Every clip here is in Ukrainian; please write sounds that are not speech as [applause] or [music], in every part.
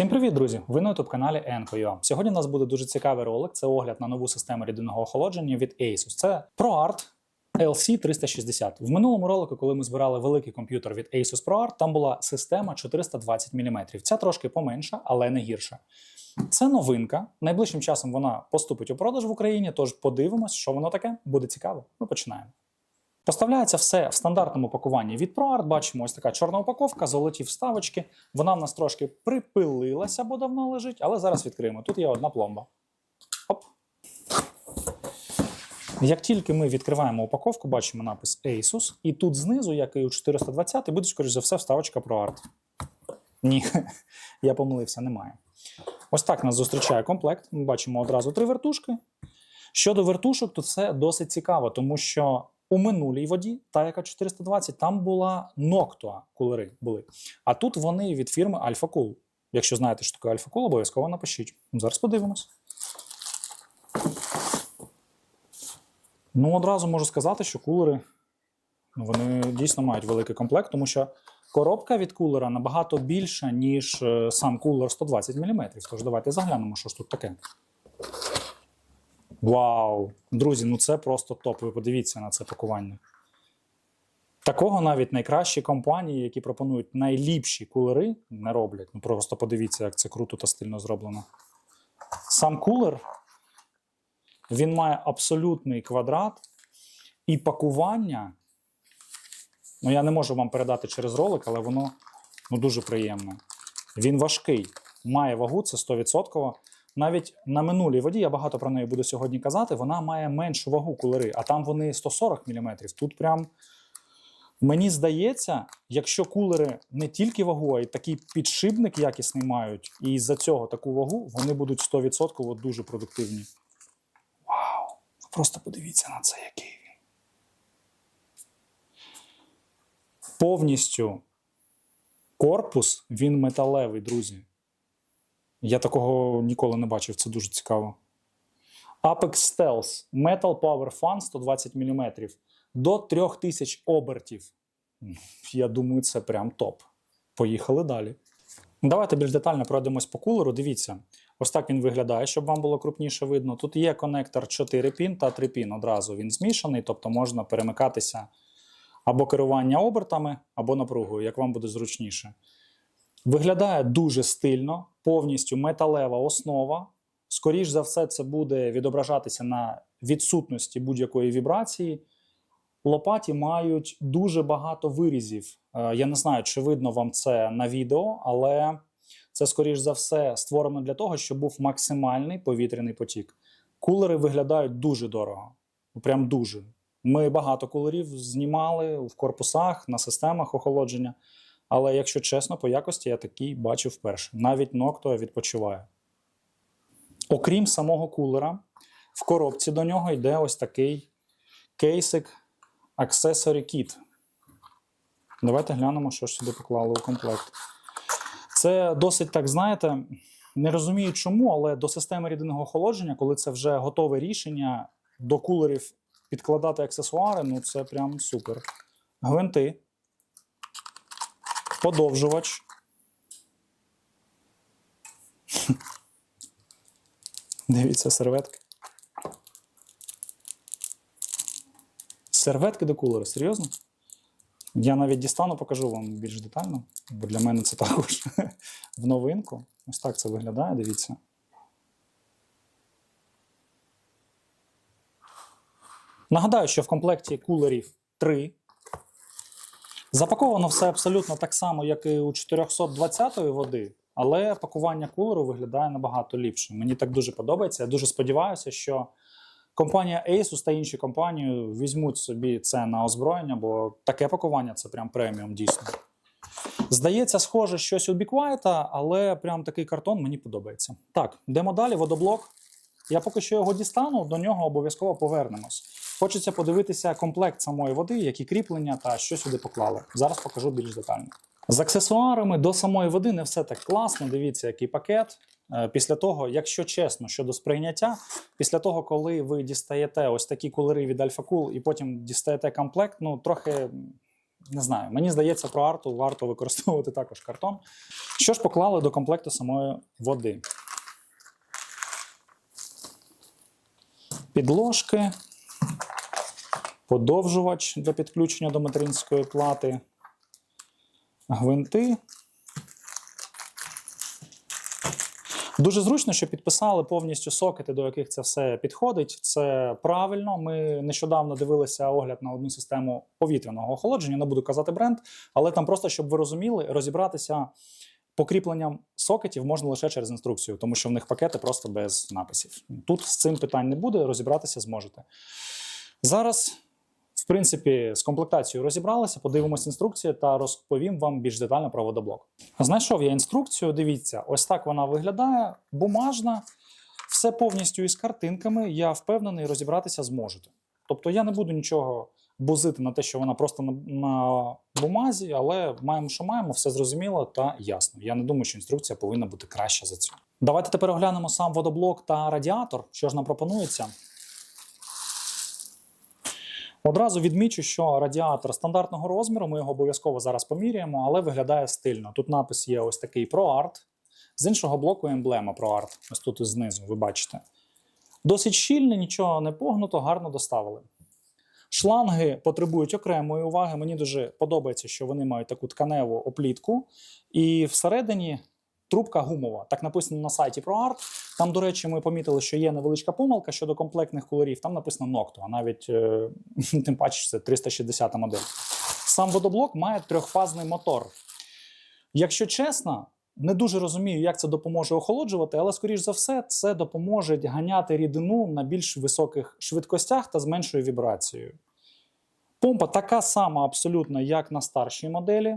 Всім привіт, друзі! Ви на youtube каналі Enco.ua. Сьогодні у нас буде дуже цікавий ролик. Це огляд на нову систему рідинного охолодження від Asus. Це ProArt LC360. В минулому ролику, коли ми збирали великий комп'ютер від Asus ProArt, там була система 420 мм. Ця трошки поменша, але не гірша. Це новинка. Найближчим часом вона поступить у продаж в Україні. Тож подивимось, що воно таке. Буде цікаво. Ми починаємо. Поставляється все в стандартному пакуванні від ProArt. Бачимо, ось така чорна упаковка, золоті вставочки. Вона в нас трошки припилилася, бо давно лежить, але зараз відкриємо. Тут є одна пломба. Оп. Як тільки ми відкриваємо упаковку, бачимо напис Asus, і тут знизу, як і у 420, буде, скоріш за все, вставочка ProArt. Ні, [laughs] я помилився, немає. Ось так нас зустрічає комплект. Ми бачимо одразу три вертушки. Щодо вертушок, тут все досить цікаво, тому що у минулій воді, та яка 420, там була Noctua кулери були. А тут вони від фірми Alpha Cool. Якщо знаєте, що таке Alpha Cool, обов'язково напишіть. Зараз подивимось. Ну, одразу можу сказати, що кулери ну, вони дійсно мають великий комплект, тому що коробка від кулера набагато більша, ніж е, сам кулер 120 мм. Тож давайте заглянемо, що ж тут таке. Вау! Друзі, ну це просто топ. Ви подивіться на це пакування. Такого навіть найкращі компанії, які пропонують найліпші кулери, не роблять. Ну просто подивіться, як це круто та стильно зроблено. Сам кулер він має абсолютний квадрат і пакування. Ну, я не можу вам передати через ролик, але воно ну, дуже приємне. Він важкий, має вагу, це 100%. Навіть на минулій воді, я багато про неї буду сьогодні казати, вона має меншу вагу кулери, а там вони 140 мм. Тут прям. Мені здається, якщо кулери не тільки вагу, а й такий підшипник якісний мають, і за цього таку вагу, вони будуть 100% дуже продуктивні. Вау! Просто подивіться на це, який він. Повністю корпус він металевий, друзі. Я такого ніколи не бачив, це дуже цікаво. Apex Stealth Metal Power Fan 120 мм до 3000 обертів. Я думаю, це прям топ. Поїхали далі. Давайте більш детально пройдемось по кулеру. Дивіться, ось так він виглядає, щоб вам було крупніше видно. Тут є конектор 4 пін та 3 пін. Одразу він змішаний, тобто можна перемикатися або керування обертами, або напругою, як вам буде зручніше. Виглядає дуже стильно, повністю металева основа. Скоріш за все, це буде відображатися на відсутності будь-якої вібрації. Лопаті мають дуже багато вирізів. Е, Я не знаю, чи видно вам це на відео, але це, скоріш за все, створено для того, щоб був максимальний повітряний потік. Кулери виглядають дуже дорого. Прям дуже. Ми багато кулерів знімали в корпусах, на системах охолодження. Але якщо чесно, по якості я такий бачив вперше. Навіть Noctua відпочиває. Окрім самого кулера, в коробці до нього йде ось такий кейсик Accessory Kit. Давайте глянемо, що ж сюди поклали у комплект. Це досить так, знаєте, не розумію чому, але до системи рідинного охолодження, коли це вже готове рішення, до кулерів підкладати аксесуари, ну це прям супер. Гвинти подовжувач. Дивіться, серветки. Серветки до кулера, серйозно? Я навіть дістану, покажу вам більш детально, бо для мене це [laughs] також в новинку. Ось так це виглядає, дивіться. Нагадаю, що в комплекті кулерів 3 Запаковано все абсолютно так само, як і у 420-ї води, але пакування кулеру виглядає набагато ліпше. Мені так дуже подобається. Я дуже сподіваюся, що компанія Asus та інші компанії візьмуть собі це на озброєння, бо таке пакування це прям преміум дійсно. Здається, схоже щось у Біквайта, але прям такий картон мені подобається. Так, йдемо далі, водоблок. Я поки що його дістану, до нього обов'язково повернемось. Хочеться подивитися комплект самої води, які кріплення та що сюди поклали. Зараз покажу більш детально. З аксесуарами до самої води не все так класно. Дивіться, який пакет. Е, Після того, якщо чесно, щодо сприйняття, після того, коли ви дістаєте ось такі кулери від Cool і потім дістаєте комплект, ну трохи не знаю, мені здається, про арту варто використовувати також картон. Що ж поклали до комплекту самої води? Підложки, подовжувач для підключення до материнської плати, гвинти. Дуже зручно, що підписали повністю сокети, до яких це все підходить. Це правильно. Ми нещодавно дивилися огляд на одну систему повітряного охолодження. Не буду казати бренд, але там просто, щоб ви розуміли, розібратися покріпленням сокетів можна лише через інструкцію, тому що в них пакети просто без написів. Тут з цим питань не буде, розібратися зможете. Зараз, в принципі, з комплектацією розібралися, подивимось інструкцію та розповім вам більш детально про водоблок. Знайшов я інструкцію. Дивіться, ось так вона виглядає, бумажна, все повністю із картинками. Я впевнений, розібратися зможете. Тобто я не буду нічого бузити на те, що вона просто на, на бумазі, але маємо, що маємо, все зрозуміло та ясно. Я не думаю, що інструкція повинна бути краща за цю. Давайте тепер оглянемо сам водоблок та радіатор. Що ж нам пропонується? Одразу відмічу, що радіатор стандартного розміру, ми його обов'язково зараз поміряємо, але виглядає стильно. Тут напис є ось такий ProArt. З іншого блоку емблема ProArt. Ось тут знизу, ви бачите. Досить щільне, нічого не погнуто, гарно доставили. Шланги потребують окремої уваги. Мені дуже подобається, що вони мають таку тканеву оплітку. І всередині трубка гумова. Так написано на сайті ProArt. Там, до речі, ми помітили, що є невеличка помилка щодо комплектних кольорів. Там написано Nocto, а навіть е, [laughs] тим паче це 360 модель. Сам водоблок має трьохфазний мотор. Якщо чесно, не дуже розумію, як це допоможе охолоджувати, але, скоріш за все, це допоможе ганяти рідину на більш високих швидкостях та з меншою вібрацією. Помпа така сама абсолютно, як на старшій моделі.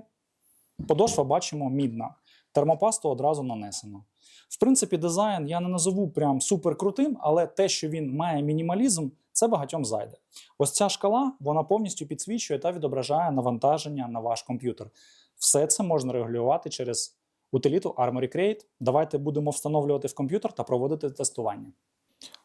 Подошва бачимо мідна. Термопасту одразу нанесено. В принципі, дизайн я не назову прям супер крутим, але те, що він має мінімалізм, це багатьом зайде. Ось ця шкала вона повністю підсвічує та відображає навантаження на ваш комп'ютер. Все це можна регулювати через утиліту Armory Crate. Давайте будемо встановлювати в комп'ютер та проводити тестування.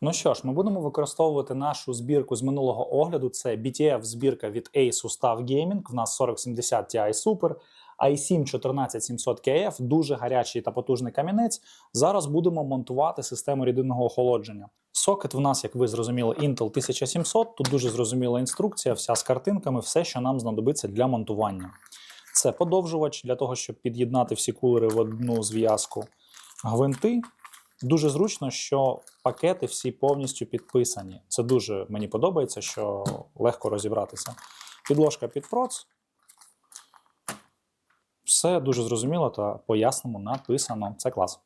Ну що ж, ми будемо використовувати нашу збірку з минулого огляду. Це BTF збірка від Asus TUF Gaming. В нас 4070 Ti Super, i7 14700 KF, дуже гарячий та потужний камінець. Зараз будемо монтувати систему рідинного охолодження. Сокет в нас, як ви зрозуміли, Intel 1700. Тут дуже зрозуміла інструкція, вся з картинками, все, що нам знадобиться для монтування. Це подовжувач для того, щоб під'єднати всі кулери в одну зв'язку. Гвинти. Дуже зручно, що пакети всі повністю підписані. Це дуже мені подобається, що легко розібратися. Підложка під проц. Все дуже зрозуміло та по-ясному написано. Це клас.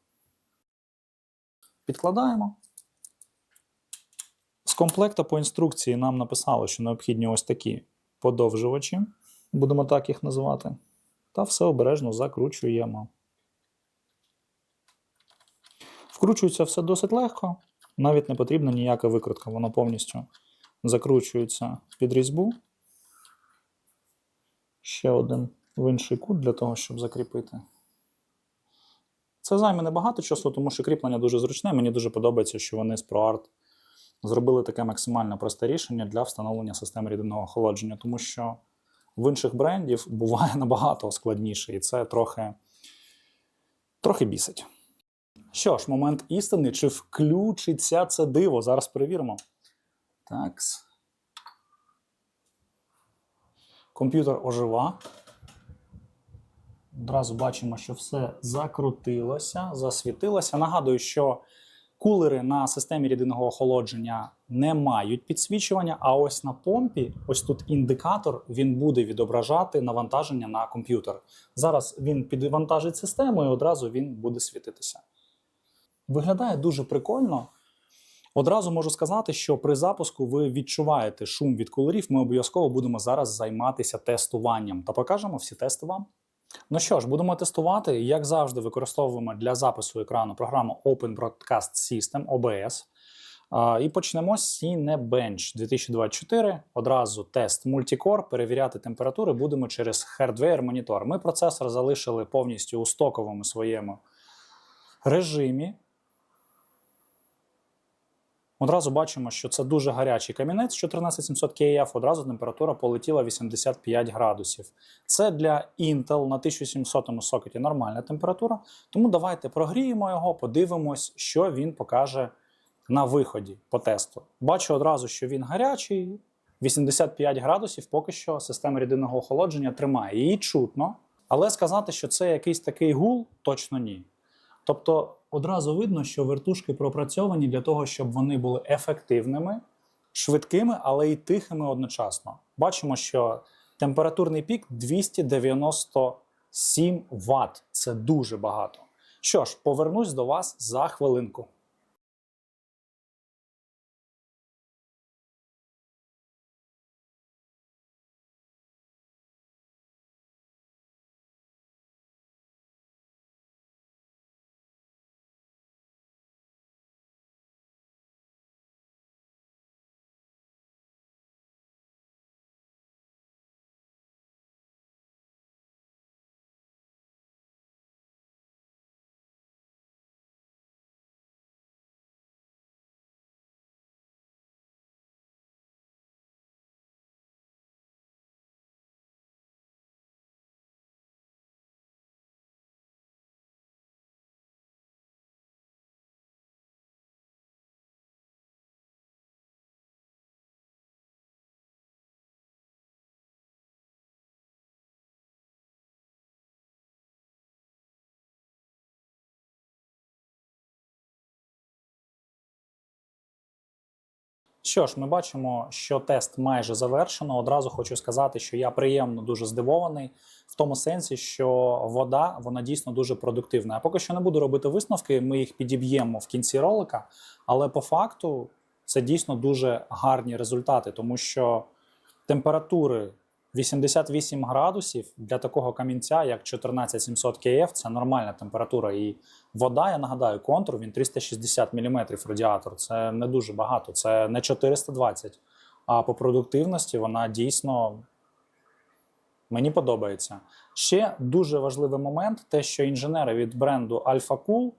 Підкладаємо. З комплекту по інструкції нам написали, що необхідні ось такі подовжувачі, будемо так їх називати. Та все обережно закручуємо. Вкручується все досить легко, навіть не потрібна ніяка викрутка, воно повністю закручується під різьбу. Ще один в інший кут для того, щоб закріпити. Це займе небагато часу, тому що кріплення дуже зручне. Мені дуже подобається, що вони з ProArt зробили таке максимально просте рішення для встановлення системи рідинного охолодження, тому що в інших брендів буває [laughs] набагато складніше, і це трохи, трохи бісить. Що ж, момент істини, чи включиться це диво? Зараз перевіримо. Такс. Комп'ютер ожива. Одразу бачимо, що все закрутилося, засвітилося. Нагадую, що кулери на системі рідинного охолодження не мають підсвічування, а ось на помпі, ось тут індикатор, він буде відображати навантаження на комп'ютер. Зараз він підвантажить систему і одразу він буде світитися. Виглядає дуже прикольно. Одразу можу сказати, що при запуску ви відчуваєте шум від кулерів. Ми обов'язково будемо зараз займатися тестуванням та покажемо всі тести вам. Ну що ж, будемо тестувати. Як завжди, використовуємо для запису екрану програму Open Broadcast System OBS. І почнемо з Cinebench 2024. Одразу тест мультікор, Перевіряти температури будемо через hardware монітор. Ми процесор залишили повністю у стоковому своєму режимі. Одразу бачимо, що це дуже гарячий камінець 14700 KF, одразу температура полетіла 85 градусів. Це для Intel на 1700 сокеті нормальна температура. Тому давайте прогріємо його, подивимось, що він покаже на виході по тесту. Бачу одразу, що він гарячий. 85 градусів поки що система рідинного охолодження тримає. Її чутно, але сказати, що це якийсь такий гул, точно ні. Тобто одразу видно, що вертушки пропрацьовані для того, щоб вони були ефективними, швидкими, але й тихими одночасно. Бачимо, що температурний пік 297 Вт. Це дуже багато. Що ж, повернусь до вас за хвилинку. Що ж, ми бачимо, що тест майже завершено. Одразу хочу сказати, що я приємно дуже здивований в тому сенсі, що вода вона дійсно дуже продуктивна. Я поки що не буду робити висновки, ми їх підіб'ємо в кінці ролика, але по факту це дійсно дуже гарні результати, тому що температури 88 градусів для такого камінця, як 14700 КФ, це нормальна температура. І вода, я нагадаю, контур він 360 мм радіатор. Це не дуже багато, це не 420. А по продуктивності вона дійсно мені подобається. Ще дуже важливий момент: те, що інженери від бренду Alpha Cool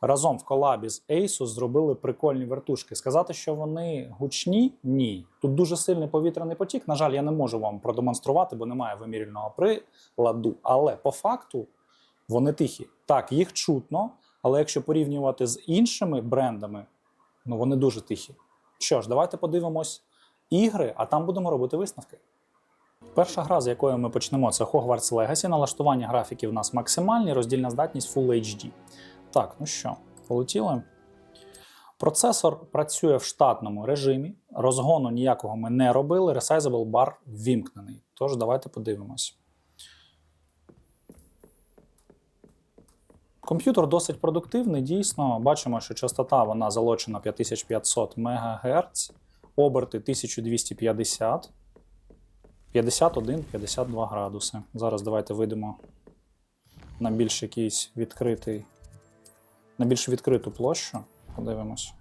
разом в колабі з Asus зробили прикольні вертушки. Сказати, що вони гучні, ні. Тут дуже сильний повітряний потік. На жаль, я не можу вам продемонструвати, бо немає вимірювального приладу. Але по факту вони тихі. Так, їх чутно, але якщо порівнювати з іншими брендами, ну вони дуже тихі. Що ж, давайте подивимось ігри, а там будемо робити висновки. Перша гра, з якої ми почнемо, це Hogwarts Legacy. Налаштування графіків у нас максимальні, роздільна здатність Full HD. Так, ну що, полетіли. Процесор працює в штатному режимі. Розгону ніякого ми не робили. Resizable Bar ввімкнений. Тож, давайте подивимось. Комп'ютер досить продуктивний, дійсно. Бачимо, що частота вона залочена 5500 МГц, оберти 1250, 51-52 градуси. Зараз давайте вийдемо на більш якийсь відкритий на більш відкриту площу. Подивимось.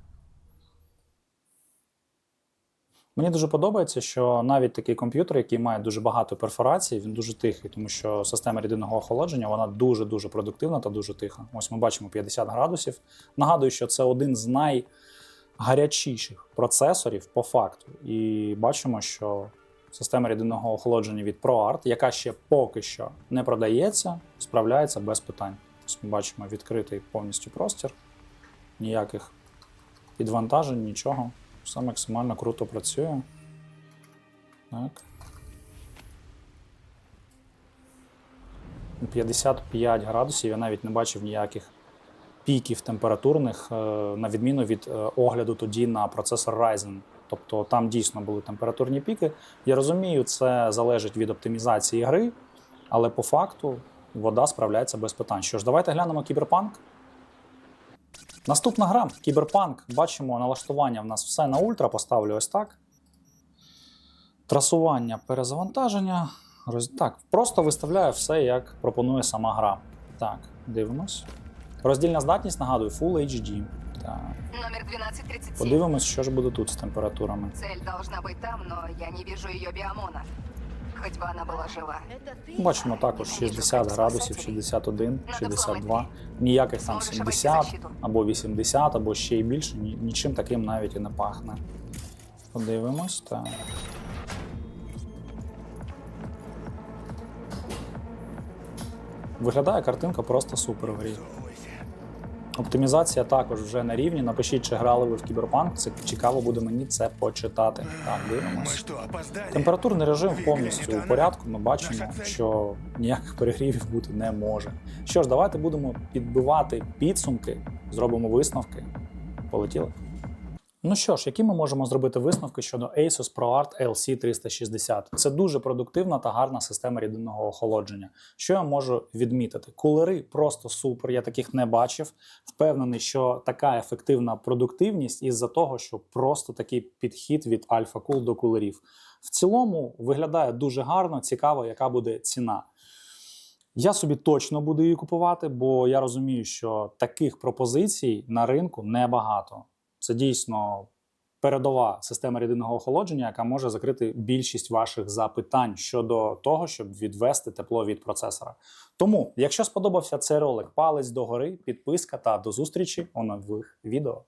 Мені дуже подобається, що навіть такий комп'ютер, який має дуже багато перфорацій, він дуже тихий, тому що система рідинного охолодження вона дуже-дуже продуктивна та дуже тиха. Ось ми бачимо 50 градусів. Нагадую, що це один з найгарячіших процесорів по факту. І бачимо, що система рідинного охолодження від ProArt, яка ще поки що не продається, справляється без питань. Ось ми бачимо відкритий повністю простір, ніяких підвантажень, нічого. Все максимально круто працює. Так. 55 градусів, я навіть не бачив ніяких піків температурних, е, на відміну від е, огляду тоді на процесор Ryzen. Тобто там дійсно були температурні піки. Я розумію, це залежить від оптимізації гри, але по факту вода справляється без питань. Що ж, давайте глянемо кіберпанк. Наступна гра кіберпанк. Бачимо налаштування в нас все на ультра. Поставлю ось так. Трасування перезавантаження. Роз... Так, просто виставляю все, як пропонує сама гра. Так, дивимось. Роздільна здатність, нагадую, Full HD. Так. Номер 1237. Подивимось, що ж буде тут з температурами. Цель должна быть там, но я не вижу ее биомона. Хоть бы она была жива. Бачимо також 60 градусів, 61, 62. Ніяких там 70 або 80, або ще й більше. Нічим таким навіть і не пахне. Подивимось, так. Виглядає картинка просто супер в грі. Оптимізація також вже на рівні. Напишіть, чи грали ви в кіберпанк. Це цікаво буде мені це почитати. Так, дивимось. Температурний режим повністю у порядку. Ми бачимо, що ніяких перегрівів бути не може. Що ж, давайте будемо підбивати підсумки, зробимо висновки. Полетіли. Ну що ж, які ми можемо зробити висновки щодо Asus ProArt LC360? Це дуже продуктивна та гарна система рідинного охолодження. Що я можу відмітити? Кулери просто супер. Я таких не бачив. Впевнений, що така ефективна продуктивність із-за того, що просто такий підхід від Alpha Cool до кулерів. В цілому виглядає дуже гарно, цікаво, яка буде ціна. Я собі точно буду її купувати, бо я розумію, що таких пропозицій на ринку небагато. Це дійсно передова система рідинного охолодження, яка може закрити більшість ваших запитань щодо того, щоб відвести тепло від процесора. Тому, якщо сподобався цей ролик, палець догори, підписка та до зустрічі у нових відео.